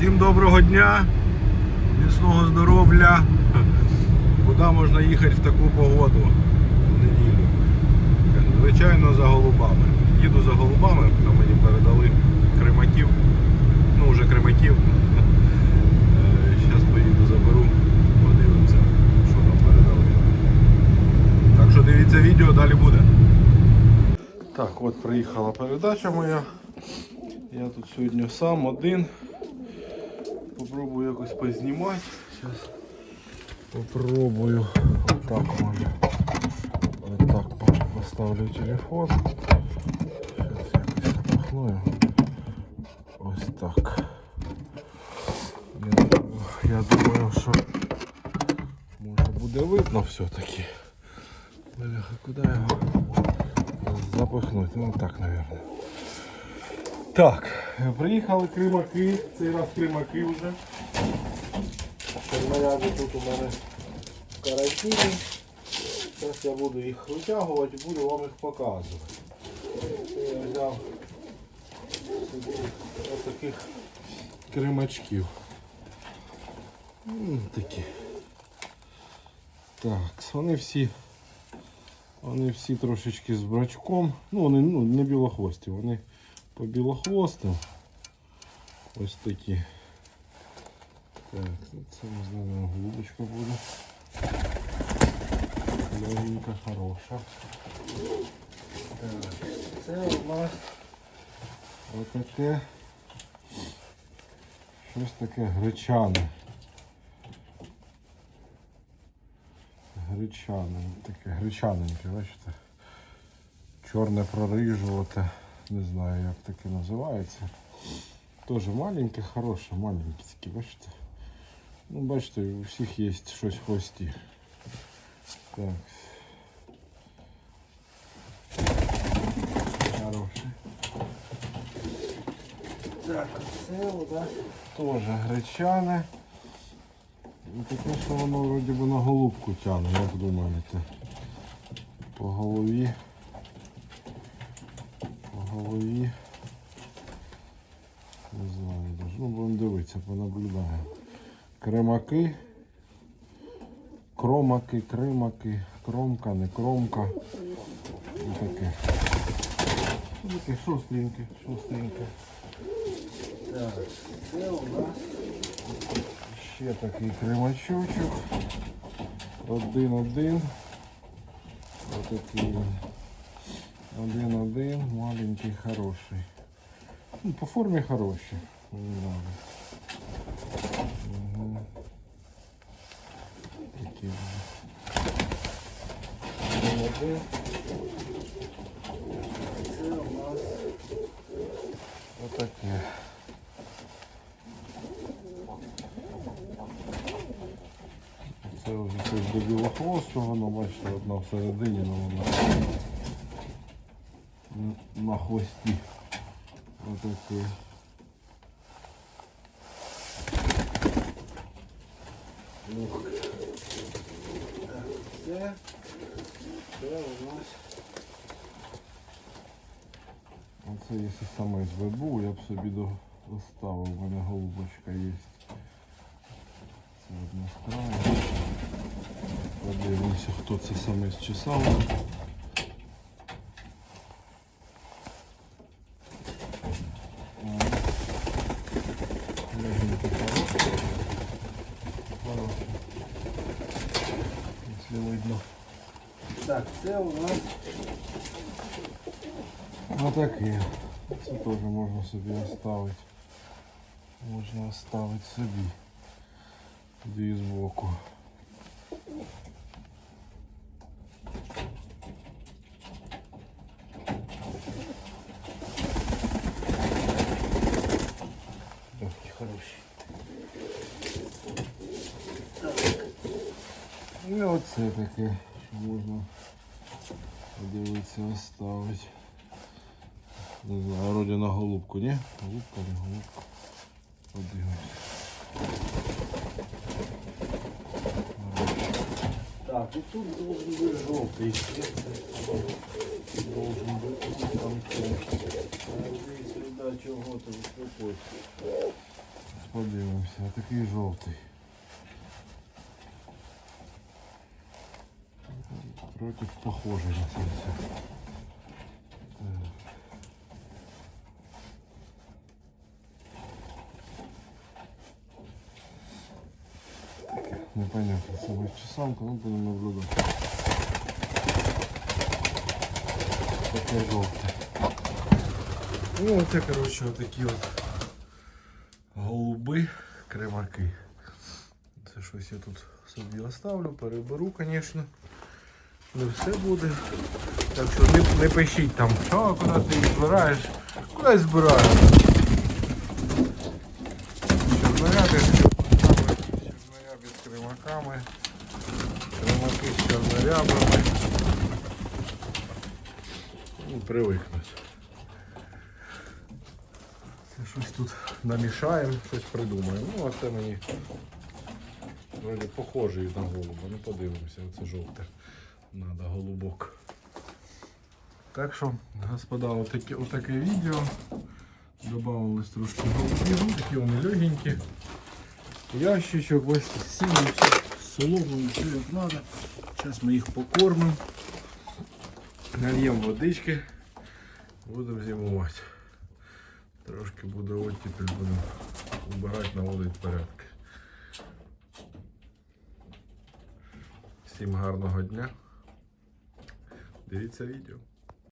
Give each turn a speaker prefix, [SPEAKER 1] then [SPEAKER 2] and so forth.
[SPEAKER 1] Всім доброго дня, міцного здоров'я. Куди можна їхати в таку погоду в неділю? Звичайно, за голубами. Їду за голубами, там мені передали кримаків. Ну, вже кримаків. Зараз поїду заберу, подивимося, що там передали. Так що дивіться відео, далі буде. Так, от приїхала передача моя. Я тут сьогодні сам один. Попробую якось познімати. Зараз попробую. Отак може. Отак поставлю телефон. Зараз якось запахну його. Ось так. Я, я думаю, що може буде видно все-таки. Бляха, куди його запихнути? Ну так, мабуть. Так, приїхали кримаки, цей раз кримаки вже. Термояди тут у мене в карантині. Зараз я буду їх витягувати буду вам їх показувати. Я взяв ось таких кримачків. Такі. Так, вони всі. Вони всі трошечки з брачком. Ну, вони ну, не білохвості, вони по білохвостим. Ось такі. Так, це можливо голубочка буде. Легенька, хороша. Так, це у нас отаке щось таке гречане. Гречане, таке гречаненьке, бачите? Чорне прорижувати, не знаю як таке називається. Теж маленьке, хороше, маленьке такі, бачите? Ну, бачите, у всіх є щось в хвості. Так. Хороше. Так, це нас теж гречане. Таке, що воно вроді би на голубку тягне, як думаєте? По голові. Голові. Не знаю даже. Ну, будемо дивитися, понаблюдаємо. Кремаки. Кромаки, кримаки, кромка, не кромка. І таке. Таке шустреньке, шустреньке. Так, це у нас ще такий кремачочок. Один-один. Отакий. він. Один-один, маленький, хороший. Ну, по формі хороший. Угу. Такі. Один-один. Це у нас отаке. Це вже щось до білохвостого, воно бачите, одна всередині, але вона н- на хвості. Так, Це, це у нас. Оце якщо саме був, я б собі доставив, у мене голубочка є. Це одна краю. Подивимося, хто це саме зчесав. Легенький хороший. Хороший. Якщо видно. Так, це у нас отаке. Це теж можна собі оставити. Можна оставити собі. Дві збоку. Такі хороші. І оце таке, що можна подивитися, оставити. Не знаю, вроді на голубку, ні? Голубка, не голубка. Подивимось. Так, и тут должен быть желтый. Должен быть там сюда чего-то выступать. подивимося. Такий жовтий. Против похожий на це все. Таке непонятно, це ось чи самка, ну будемо наблюдати. Таке жовте. Ну, оце, коротше, отакі от голуби, криваки. Це щось я тут собі оставлю, переберу, звісно. Не все буде. Так що не, не пишіть там, що куди ти їх збираєш. Куди збираєш? Чорнорябі з кримаками, чорнорябі з кримаками, кримаки з чорнорябами. Ну, привикнуть. Це щось тут намішаємо, щось придумаємо. Ну, а це мені вроді похожий на голуба. Ну подивимося, оце жовте. Надо голубок. Так що, господа, отаке, отаке відео. Добавилось трошки голубів, такі вони легенькі. Ящичок, ось сіли, солому, все як треба. Зараз ми їх покормимо. Нальємо водички. Будемо зимувати. Трошки буде оттепель, будемо убирати, наводити порядки. Всім гарного дня. Дивіться відео.